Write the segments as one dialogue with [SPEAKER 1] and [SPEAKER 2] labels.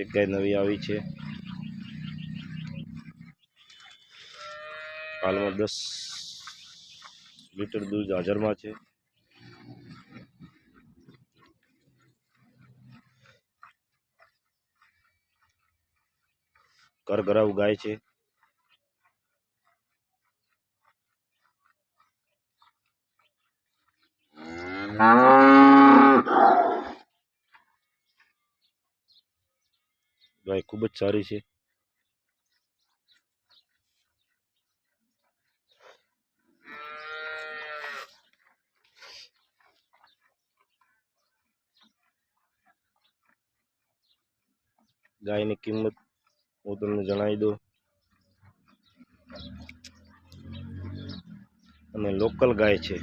[SPEAKER 1] એક ગાય નવી આવી છે. હાલમાં દસ લીટર દૂધ હાજરમાં છે. કરગરાવ ગાય છે. ગાય ખૂબ જ સારી છે. ગાયની કિંમત હું તમને જણાવી દઉં. અને લોકલ ગાય છે.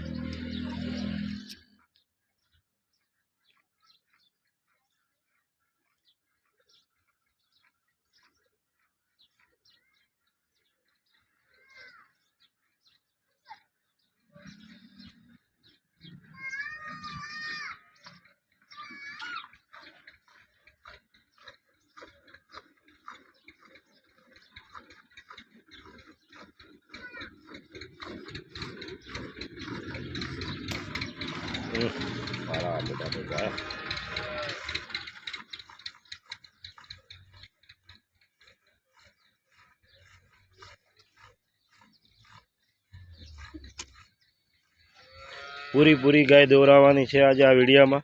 [SPEAKER 1] હમ, સારા બધા પૂરી પૂરી ગાય દોરાવાની છે આજે આ વિડીયામાં.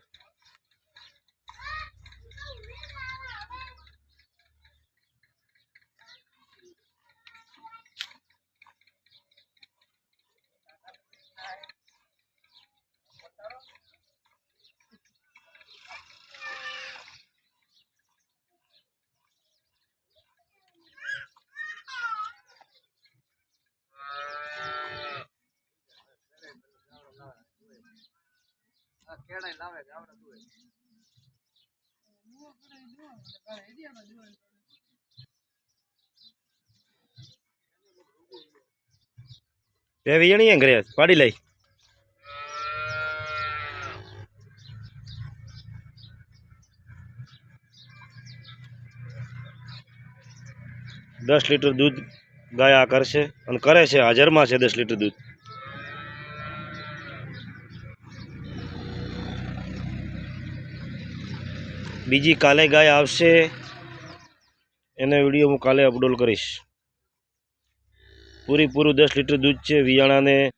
[SPEAKER 1] બે વિયણી ઘરે પાડી લઈ. દસ લીટર દૂધ ગાય કરશે અને કરે છે, હાજરમાં છે દસ લીટર દૂધ. બીજી કાલે ગાય આવશે. એનો વીડિયો હું કાલે અપલોડ કરીશ. પૂરી પૂરું દસ લીટર દૂધ છે. વિયાણાને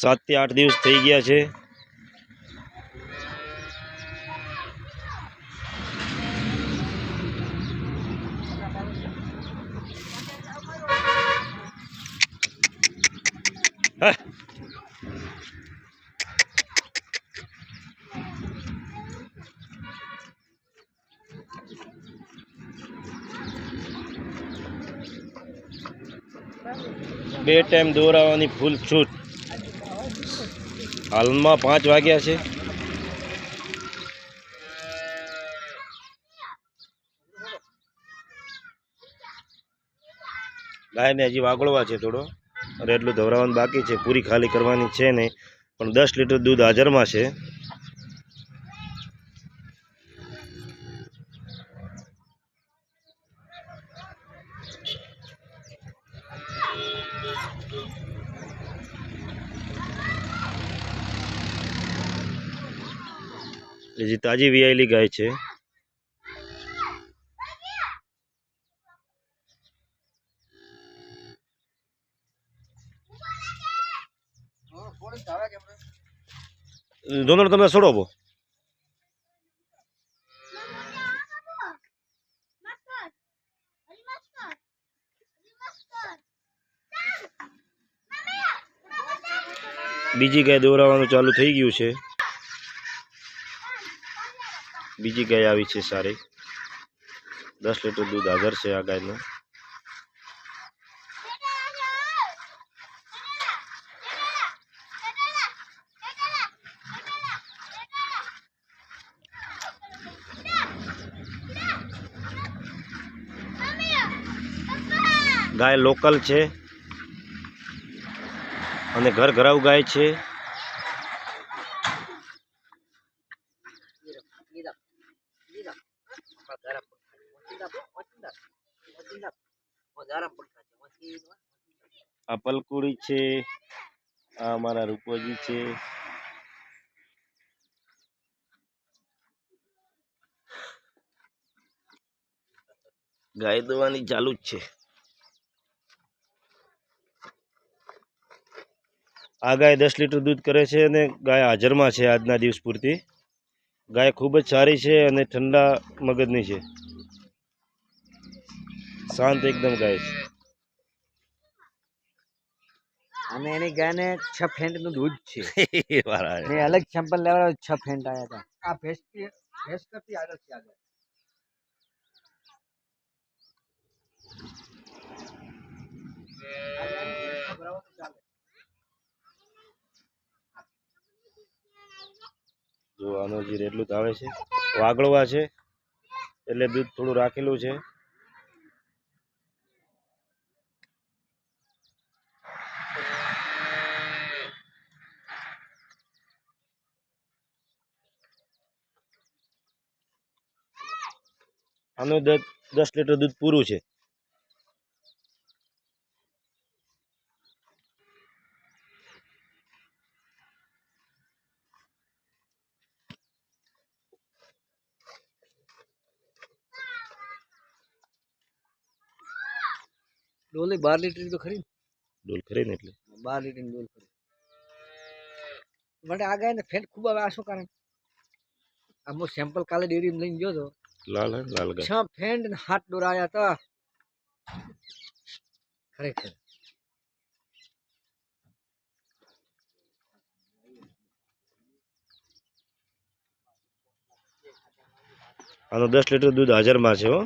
[SPEAKER 1] સાતથી આઠ દિવસ થઈ ગયા છે. બે ટાઈમ દોરાવાની ફૂલ છૂટ. હાલમાં પાંચ વાગ્યા છે. ગાયને હજી વાગળવા છે થોડો. અને એટલું ધવરાવાનું બાકી છે. પૂરી ખાલી કરવાની છે નહીં. પણ દસ લીટર દૂધ હાજરમાં છે. હજી તાજી વિયાયેલી ગાય છે. દોનો તમે છોડો બીજી ગાય દોરાવાનું ચાલુ થઈ ગયું છે. બીજી ગાય આવી છે સારી. દસ લીટર દૂધ હાજર છે આ ગાયનું. ગાય લોકલ છે. અને ઘર ઘરાવ ગાય છે. આ છે, આ અમારા રૂપોજી છે. ગાય દોવાની ચાલુ જ છે. આ ગાય દસ લીટર દૂધ કરે છે અને ગાય હાજરમાં છે આજના દિવસ પૂરતી. ગાય ખૂબ જ સારી છે અને ઠંડા મગજની છે. શાંત એકદમ ગાય છે.
[SPEAKER 2] અને એની ગાયને છ ફેન્ટનું દૂધ છે. મેં અલગ સેમ્પલ લેવા છ ફેન્ટ આવ્યા હતા. આ ભેંસ ભેંસ કરતી આગળ છે આગળ
[SPEAKER 1] જો આનો જીર એટલું આવે છે. વાગળવા છે. એટલે દૂધ થોડું રાખેલું છે. આનું દસ લીટર દૂધ પૂરું છે.
[SPEAKER 2] ડોલે બાર લીટર તો ખરી?
[SPEAKER 1] ડોલ ખરી ને એટલે?
[SPEAKER 2] બાર લીટર ડોલ ખરી. માટે આ ગાય ને ફેટ ખૂબ આવે આ શું કારણ? આ હું સેમ્પલ કાલે ડેરી લઈને ગયો તો
[SPEAKER 1] લાલ હે? લાલ ગાય.
[SPEAKER 2] છ ફેન્ટ ને હાથ દોરાયા તો. ખરેખર.
[SPEAKER 1] આનું દસ લીટર દૂધ હાજરમાં છે હો.